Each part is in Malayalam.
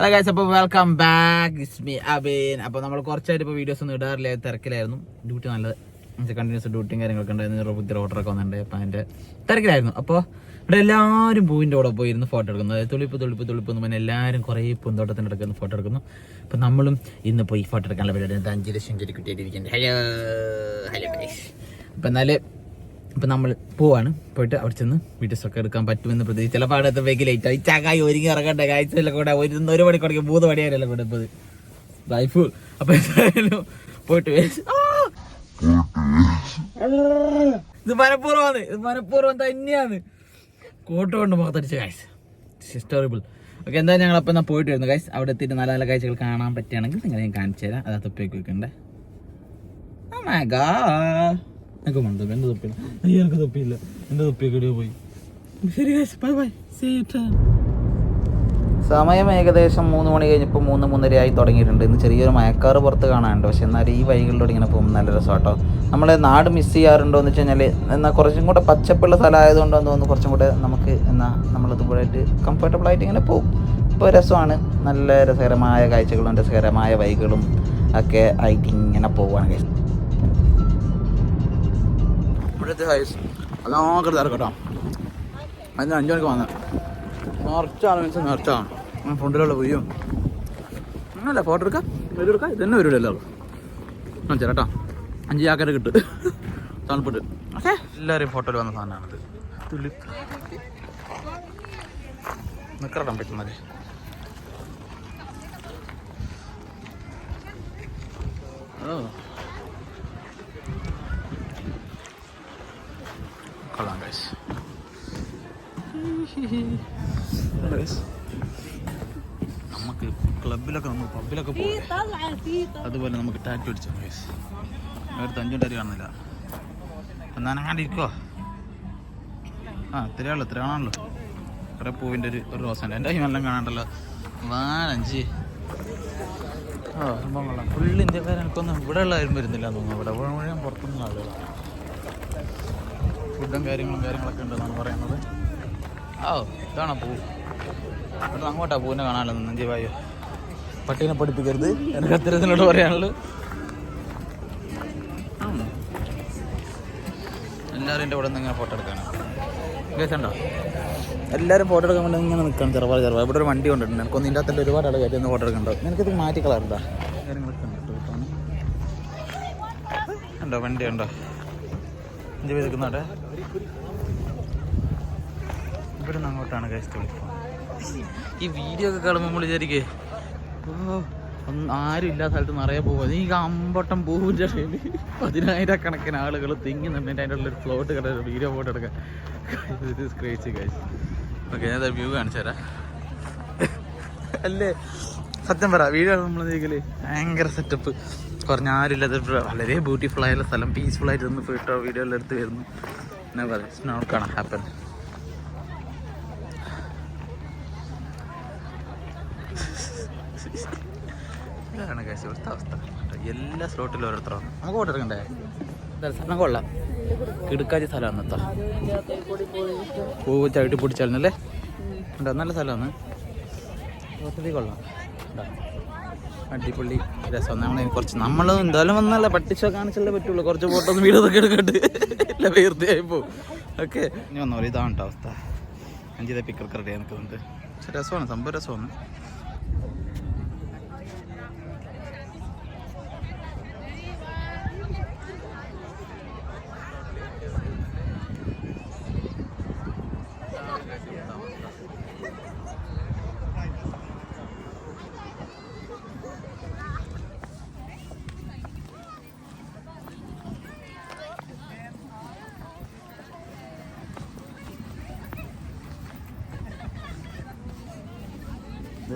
ഹലോ ഗൈസ് അപ്പോൾ welcome back is me Abin അപ്പോൾ നമ്മൾ കുറച്ചായിട്ട് ഇപ്പോൾ വീഡിയോസ് ഒന്നും ഇടാറില്ല. തിരക്കിലായിരുന്നു. ഡ്യൂട്ടി നല്ലത്. കണ്ടിന്യൂസ് ഡ്യൂട്ടിയും കാര്യങ്ങളൊക്കെ ഉണ്ടായിരുന്നു പുതിയ ഓർഡറൊക്കെ വന്നിട്ടുണ്ട്. അപ്പോൾ അതിന്റെ തിരക്കിലായിരുന്നു. അപ്പോൾ ഇവിടെ എല്ലാവരും പൂവിന്റെ കൂടെ പോയിരുന്നു ഫോട്ടോ എടുക്കുന്നു അതായത് തുളിപ്പ് തുളിപ്പ് തുളിപ്പ് എന്ന് പറഞ്ഞാൽ എല്ലാവരും കുറേ പൂന്തോട്ടത്തിന്റെ അടുക്കുന്ന ഫോട്ടോ എടുക്കുന്നു. അപ്പോൾ നമ്മളും ഇന്ന് പോയി ഫോട്ടോ എടുക്കാനുള്ള പരിപാടി അഞ്ച് ലക്ഷം ചെടി കുട്ടിയായിട്ടിരിക്കുന്നുണ്ട് ഹലോ ഹലോ അപ്പോൾ എന്നാൽ ഇപ്പം നമ്മൾ പോവാണ്. പോയിട്ട് അവിടെ ചെന്ന് വീഡിയോസ് ഒക്കെ എടുക്കാൻ പറ്റുമെന്ന് പ്രതീക്ഷിച്ച്. ചിലപ്പോൾ അവിടെ എത്തുമ്പോഴേക്ക് ലേറ്റ് ആയി ചാക്കായി ഒരുങ്ങി ഇറങ്ങണ്ട? കാഴ്ചയിലെ കൂടെ ഒരു ഒരു മണിക്കൂറൊക്കെ മൂന്ന് മണിയായാലും കൂടെ ഇപ്പോൾ ലൈഫ് അപ്പം എന്തായാലും പോയിട്ട് ഇത് മനഃപൂർവമാണ്. ഇത് മനഃപൂർവം തന്നെയാണ്. കോട്ട് കൊണ്ട് മുഖത്തടിച്ച കാഴ്ച ഹിസ്റ്റോറിബിൾ ഓക്കെ എന്തായാലും ഞങ്ങൾ അപ്പം പോയിട്ട് വരുന്നു കാഴ്ച അവിടെ എത്തിയിട്ട് നല്ല നല്ല കാഴ്ചകൾ കാണാൻ പറ്റുകയാണെങ്കിൽ നിങ്ങളെ ഞാൻ കാണിച്ചു തരാം. അതാ തൊപ്പിയൊക്കെ Oh my god. എനിക്ക് മണ്ടോ എന്റെ തൊപ്പിയില്ല. അയ്യോ എനിക്ക് തൊപ്പിയില്ല. എന്റെ തൊപ്പിയൊക്കെ ഇടിയോ പോയി. ശരി ബൈ ബൈ സമയം ഏകദേശം മൂന്ന് മണി കഴിഞ്ഞപ്പോൾ മൂന്ന് ആയി തുടങ്ങിയിട്ടുണ്ട്. ഇന്ന് ചെറിയൊരു മയക്കാറ് പുറത്ത് കാണാനുണ്ട്. പക്ഷെ എന്നാൽ ഈ വഴികളിലൂടെ ഇങ്ങനെ പോകുമ്പോൾ നല്ല രസമാട്ടോ. നമ്മൾ നാട് മിസ് ചെയ്യാറുണ്ടോ എന്ന് വെച്ച് കഴിഞ്ഞാൽ എന്നാൽ കുറച്ചും കൂടെ പച്ചപ്പുള്ള സ്ഥലമായതുകൊണ്ടെന്ന് തോന്നുന്നു കുറച്ചും കൂടെ നമുക്ക് എന്നാൽ കംഫർട്ടബിൾ ആയിട്ട് ഇങ്ങനെ പോകും. ഇപ്പോൾ രസമാണ്. നല്ല രസകരമായ കാഴ്ചകളും രസകരമായ വഴികളും ഒക്കെ ആയിട്ട് ഇങ്ങനെ പോവുകയാണ് guys. ഇവിടുത്തെ ഹൈസ് അതാകെ തിരക്കട്ടോ അതിന് അഞ്ചു മണിക്ക് വന്നത് നിറച്ചാണ് മീൻസ് നിറച്ചാണ് ഫ്രണ്ടിലുള്ള പുയ്യും അങ്ങനല്ല ഫോട്ടോ എടുക്കാം? വരും എടുക്കാം? ഇതന്നെ തന്നെ ആ കേട്ടോ. അഞ്ച് ചാക്കര കിട്ടു. തണുപ്പിട്ട്. ഓക്കെ. എല്ലാവരെയും ഫോട്ടോയിൽ വന്ന സാധനമാണിത്. തുള്ളി. നിൽക്കറടാൻ പറ്റുന്നത് ഓ. കൊള്ളാം ഗൈസ് നമുക്ക് ക്ലബിലൊക്കെ നമ്മൾ പബ്ബിലൊക്കെ പോയി. അതുപോലെ നമുക്ക് ടാറ്റു അടിച്ചു ഗൈസ് നേരത്തെ തഞ്ചുണ്ടാരി കാണുന്നില്ല. നനങ്ങാണ്ടിരിക്കോ ആ ഇത്രയാണല്ലോ ഇത്ര ആണല്ലോ കുറേ പൂവിന്റെ ഒരു ഒരു റോസാണ് എന്റെ നല്ല കാണണ്ടല്ലോ. വാനഞ്ച് ആ സംഭവം കൊള്ളാം. ഫുള്ള് ഇന്ത്യക്കാർ എനിക്കൊന്നും ഇവിടെ ഉള്ള ആരും വരുന്നില്ല തോന്നുന്നു. ഇവിടെ മുഴുവൻ പുറത്തുനിന്ന് ആളുകളാണ്. ഫുഡും കാര്യങ്ങളും കാര്യങ്ങളൊക്കെ ഉണ്ടെന്നാണ് പറയുന്നത്. ആ ഇതാണ് പൂ? ഇവിടെ അങ്ങോട്ടാ പൂവിനെ കാണാനുള്ളത് നന്ദി വായു. പട്ടീനെ പഠിപ്പിക്കരുത് എനിക്ക് അത്തരത്തിനോട് പറയാനുള്ളത്. എല്ലാവരും എന്റെ ഇവിടെ നിന്ന് ഇങ്ങനെ ഫോട്ടോ എടുക്കാനാണ് കേട്ടോ എല്ലാവരും ഫോട്ടോ എടുക്കാൻ വേണ്ടി ഇങ്ങനെ നിൽക്കണം ചെറുപാട് ചെറുപാട് ഇവിടെ ഒരു വണ്ടി കൊണ്ടിട്ടുണ്ട് എനിക്കൊന്നും ഇതിന്റെ അകത്തുള്ള ഒരുപാട് ആൾ കയറ്റി ഫോട്ടോ എടുക്കണ്ടോ നിനക്കിത് മാറ്റി കളറുണ്ടോ കാര്യങ്ങളൊക്കെ ഉണ്ട് ഉണ്ടോ വണ്ടി ഉണ്ടോ എന്ത് ചെയ്ത് നിൽക്കുന്നവിടെ ഇവിടെ നിന്ന് അങ്ങോട്ടാണ് കഴിച്ചു വിളിക്കുന്നത് ഈ വീഡിയോ ഒക്കെ കാണുമ്പോൾ നമ്മൾ വിചാരിക്കേ ഓ ആരും ഇല്ലാത്ത സ്ഥലത്ത് നിറയെ പോവുക ഈ അമ്പട്ടം പൂവിന്റെ ഇടയിൽ പതിനായിരക്കണക്കിന് ആളുകൾ തിങ്ങുന്നുണ്ട്. അതിന്റെ ഉള്ളിൽ ഫ്ലോട്ട് കട വീഡിയോ ഫോട്ടോ എടുക്കാൻ. ഓക്കെ ഞാൻ വ്യൂ കാണിച്ചു തരാം. അല്ലേ? സത്യം പറ വീഡിയോ നമ്മൾ നീക്കൽ ഭയങ്കര സെറ്റപ്പ് കുറഞ്ഞ ആരുമില്ലാത്ത വളരെ ബ്യൂട്ടിഫുൾ ആയുള്ള സ്ഥലം. പീസ്ഫുൾ ആയിട്ട് നിന്ന് ഫോട്ടോ എടുത്ത് വരുന്നു. എന്നാ പറയാം? ഹാപ്പൻ കാശ് ഇവിടുത്തെ അവസ്ഥ. എല്ലാ സ്ലോട്ടിലും ഓരോരുത്തരാണ്. നമുക്ക് ഫോട്ടോ എടുക്കണ്ടേ ദർശനം കൊള്ളാം. കിടക്കാതി സ്ഥലമാണ് എത്താ പൂവ് ചവിട്ടി പിടിച്ചാലല്ലേ ഉണ്ടോ? നല്ല സ്ഥലമാണ്. ഹോട്ടലിൽ കൊള്ളാം? അടിപൊളി രസം നമ്മൾ കുറച്ച് നമ്മൾ എന്തായാലും വന്നല്ല? പട്ടിച്ചോ കാണിച്ചല്ലേ പറ്റുള്ളൂ. കുറച്ച് ഫോട്ടോ വീഡിയോ ഒക്കെ എടുക്കട്ട്. ഇല്ല വെറുതെയായി പോകും. ഓക്കെ. ഇനി വന്നോ ഇതാണ് കേട്ടോ അവസ്ഥ. അഞ്ചിത പിക്കർ റെഡി നിൽക്കുന്നുണ്ട് പക്ഷെ രസമാണ്. സംഭവം രസമാണ്.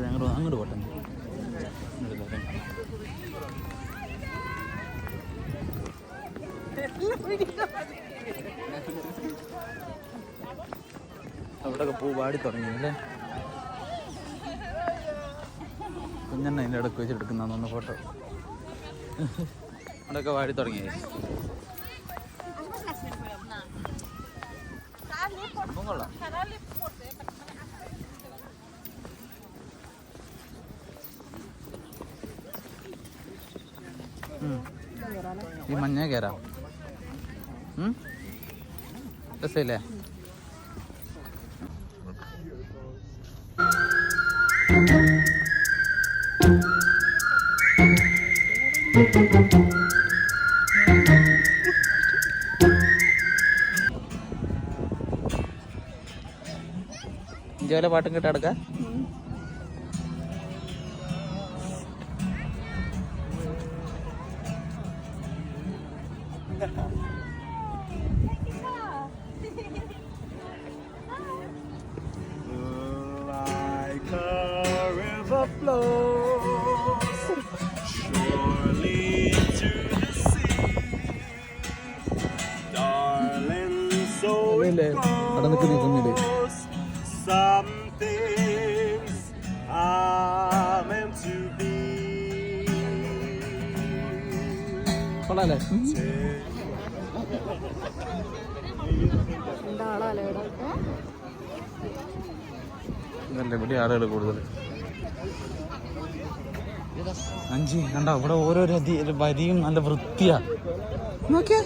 അങ്ങോട്ട് അങ്ങോട്ട് പോട്ടെ. അവിടെയൊക്കെ പൂ പാടി തുടങ്ങി അല്ലേ? കുഞ്ഞെണ്ണ അതിന്റെ ഇടയ്ക്ക് വെച്ച് എടുക്കുന്ന ഫോട്ടോ. അവിടെയൊക്കെ പാടി തുടങ്ങി. സംഭവം കൊള്ളാം. ഈ മഞ്ഞ കയറാം? രസമില്ലേ? ഇഞ്ചോലെ പാട്ടും കേട്ട് flows surely to the sea, darling. So it goes. Some things are meant to be. കൊള്ളാല്ലേ നല്ല ഇവിടെ ആളുകൾ കൂടുതൽ അഞ്ച് കണ്ടോ? ഇവിടെ ഓരോ രതി വരിയും നല്ല വൃത്തിയാ. നോക്കിയേ.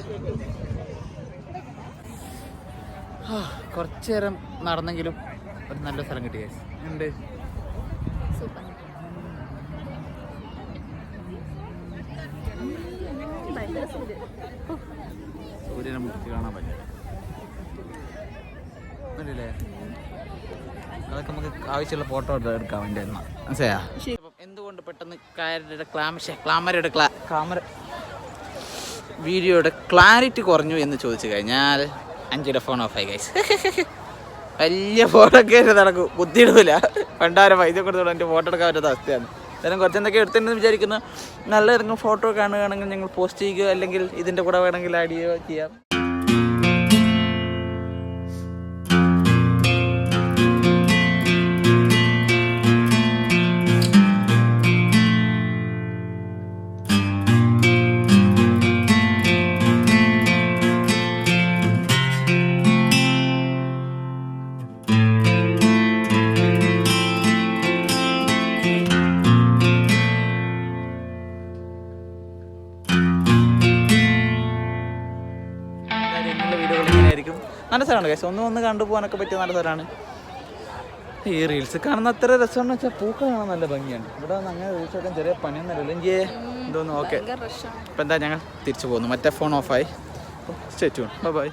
കുറച്ചു നേരം നടന്നെങ്കിലും ഒരു നല്ല സ്ഥലം കിട്ടി. ഉണ്ട് സൂര്യനെ മുട്ടി കാണാൻ പറ്റില്ല. അതൊക്കെ നമുക്ക് ആവശ്യമുള്ള ഫോട്ടോ എടുക്കാൻ വേണ്ടി മനസ്സിലാ എന്തുകൊണ്ട് പെട്ടെന്ന് കാരുടെ ക്ലാമശ ക്ലാമരയുടെ ക്ലാ ക്ലാമര. വീഡിയോയുടെ ക്ലാരിറ്റി കുറഞ്ഞു എന്ന് ചോദിച്ചു കഴിഞ്ഞാൽ അഞ്ചിയുടെ ഫോൺ ഓഫായി ഗൈസ് വലിയ ഫോട്ടോ ഒക്കെ നടക്കും. ബുദ്ധിയിടൂല. പണ്ടാരം പൈസ കൊടുത്തോണ്ട് എന്റെ ഫോട്ടോ എടുക്കാൻ പറ്റാത്ത അവസ്ഥയാണ്. എന്തായാലും കുറച്ച് എന്തൊക്കെ എടുത്തിട്ടുണ്ടെന്ന് വിചാരിക്കുന്നു. നല്ല ഏതെങ്കിലും ഫോട്ടോ കാണുകയാണെങ്കിൽ ഞങ്ങൾ പോസ്റ്റ് ചെയ്യുകയോ അല്ലെങ്കിൽ ഇതിന്റെ കൂടെ വേണമെങ്കിൽ ആഡ് ചെയ്യുകയോ ചെയ്യാം. സ്ഥലമാണ് കേസ് ഒന്ന് വന്ന് കണ്ടുപോകാനൊക്കെ പറ്റിയ നല്ല സ്ഥലമാണ്. ഈ റീൽസ് കാണുന്ന അത്ര രസമെന്ന് വെച്ചാൽ പൂക്കൾ കാണാൻ നല്ല ഭംഗിയാണ്. ഇവിടെ വന്ന് അങ്ങനെ റീൽസ് എടുക്കാൻ ചെറിയ പണിയൊന്നുമില്ല എനിക്ക് എന്തോന്നു? ഓക്കെ. അപ്പം എന്താ ഞങ്ങൾ തിരിച്ചു പോകുന്നു. മറ്റേ ഫോൺ ഓഫായി സ്റ്റേ ട്യൂൺ ബൈ